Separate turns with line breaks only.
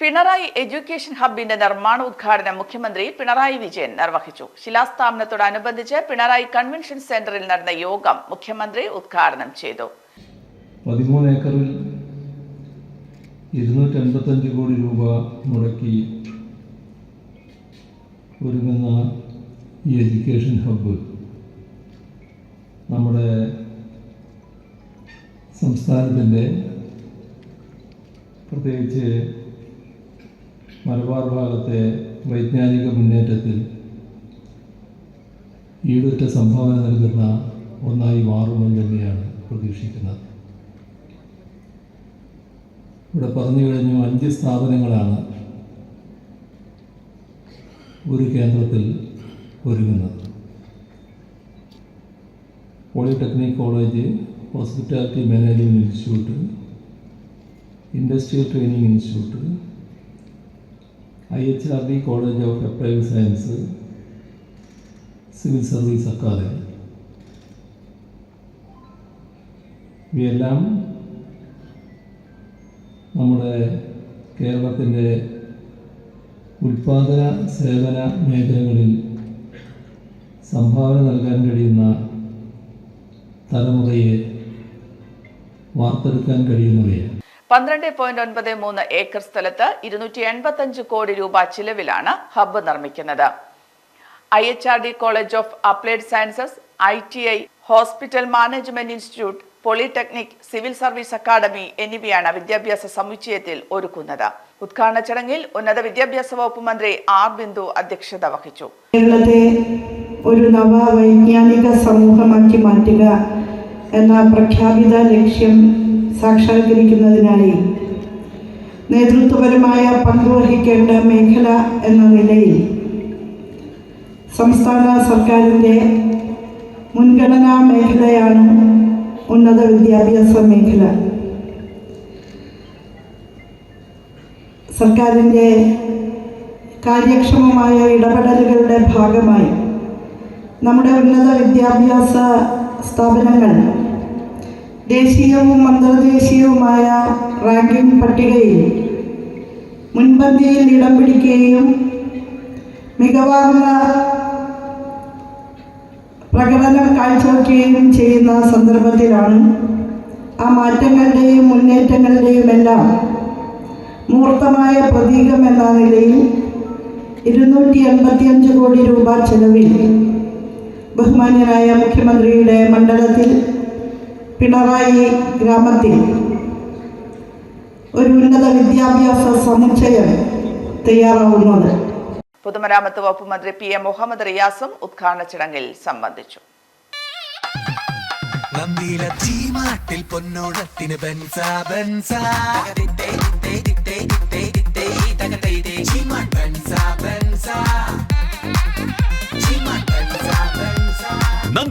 Pinarayi education ഹബിന്റെ നിർമ്മാണ ഉദ്ഘാടനം മുഖ്യമന്ത്രി പിണറായി വിജയൻ നിർവഹിച്ചു. ശിലാസ്ഥാപനത്തോടനുബന്ധിച്ച് പിണറായി കൺവെൻഷൻ സെന്ററിൽ നടന്ന യോഗം മുഖ്യമന്ത്രി ഉദ്ഘാടനം ചെയ്തു.
പതിമൂന്ന് ഏക്കറിൽ ഇരുന്നൂറ്റി എൺപത്തഞ്ച് കോടി രൂപ മുടക്കി ഒരുങ്ങുന്ന ഈ എഡ്യൂക്കേഷൻ ഹബ്ബ് നമ്മുടെ സംസ്ഥാനത്തിന്റെ പ്രത്യേകിച്ച് മലബാർ ഭാഗത്തെ വൈജ്ഞാനിക മുന്നേറ്റത്തിൽ ഈടുറ്റ സംഭാവന നൽകുന്ന ഒന്നായി മാറുമെന്ന് തന്നെയാണ് പ്രതീക്ഷിക്കുന്നത്. ഇവിടെ പറഞ്ഞു കഴിഞ്ഞു അഞ്ച് സ്ഥാപനങ്ങളാണ് ഒരു കേന്ദ്രത്തിൽ ഒരുങ്ങുന്നത്. Polytechnic college hospitality management institute industrial training institute I H R D college of applied science civil service academy. ഇവയെല്ലാം നമ്മുടെ കേരളത്തിന്റെ ഉൽപാദന സേവന മേഖലകളിൽ സംഭാവന നൽകാൻ കഴിയുന്ന തലമുറയെ വാർത്തെടുക്കാൻ കഴിയുന്നവയാണ്.
പന്ത്രണ്ട് പോയിന്റ് ഒൻപത് മൂന്ന് ഏക്കർ സ്ഥലത്ത് ഇരുന്നൂറ്റി എൺപത്തി അഞ്ച് കോടി രൂപ ചിലവിലാണ് ഹബ്ബ് നിർമ്മിക്കുന്നത്. I H R D college of applied sciences I T I hospital management institute polytechnic civil service academy എന്നിവയാണ് വിദ്യാഭ്യാസ സമുച്ചയത്തിൽ ഒരുക്കുന്നത്. ഉദ്ഘാടന ചടങ്ങിൽ ഉന്നത വിദ്യാഭ്യാസ വകുപ്പ് മന്ത്രി ആർ ബിന്ദു അധ്യക്ഷത വഹിച്ചു.
കേരളത്തെ ഒരു നവ വൈജ്ഞാനിക സമൂഹമാക്കി മാറ്റുക എന്ന പ്രഖ്യാപിത ലക്ഷ്യം സാക്ഷാത്കരിക്കുന്നതിനായി നേതൃത്വപരമായ പങ്കുവഹിക്കേണ്ട മേഖല എന്ന നിലയിൽ സംസ്ഥാന സർക്കാരിന്റെ മുൻഗണനാ മേഖലയാണ് ഉന്നത വിദ്യാഭ്യാസ മേഖല. സർക്കാരിന്റെ കാര്യക്ഷമമായ ഇടപെടലുകളുടെ ഭാഗമായി നമ്മുടെ ഉന്നത വിദ്യാഭ്യാസ സ്ഥാപനങ്ങൾ ദേശീയവും അന്തർദേശീയവുമായ റാങ്കിംഗ് പട്ടികയിൽ മുൻപന്തിയിൽ ഇടം പിടിക്കുകയും മികവാർന്ന പ്രകടനം കാഴ്ചവെക്കുകയും ചെയ്യുന്ന സന്ദർഭത്തിലാണ് ആ മാറ്റങ്ങളുടെയും മുന്നേറ്റങ്ങളുടെയും എല്ലാം മൂർത്തമായ പ്രതീകം എന്ന നിലയിൽ ഇരുന്നൂറ്റി എൺപത്തിയഞ്ച് കോടി രൂപ ചെലവിൽ ബഹുമാന്യനായ മുഖ്യമന്ത്രിയുടെ മണ്ഡലത്തിൽ പിണറായി ഗ്രാമത്തിൽ ഒരു ഉന്നത വിദ്യാഭ്യാസ സമുച്ചയം തയ്യാറാവുന്നത്
പൊതുമരാമത്ത് വകുപ്പ് മന്ത്രി പി എം മുഹമ്മദ് റിയാസും ഉദ്ഘാടന ചടങ്ങിൽ സംബന്ധിച്ചു
പൊന്നോടത്തിന് ബെൻസ ബെൻസ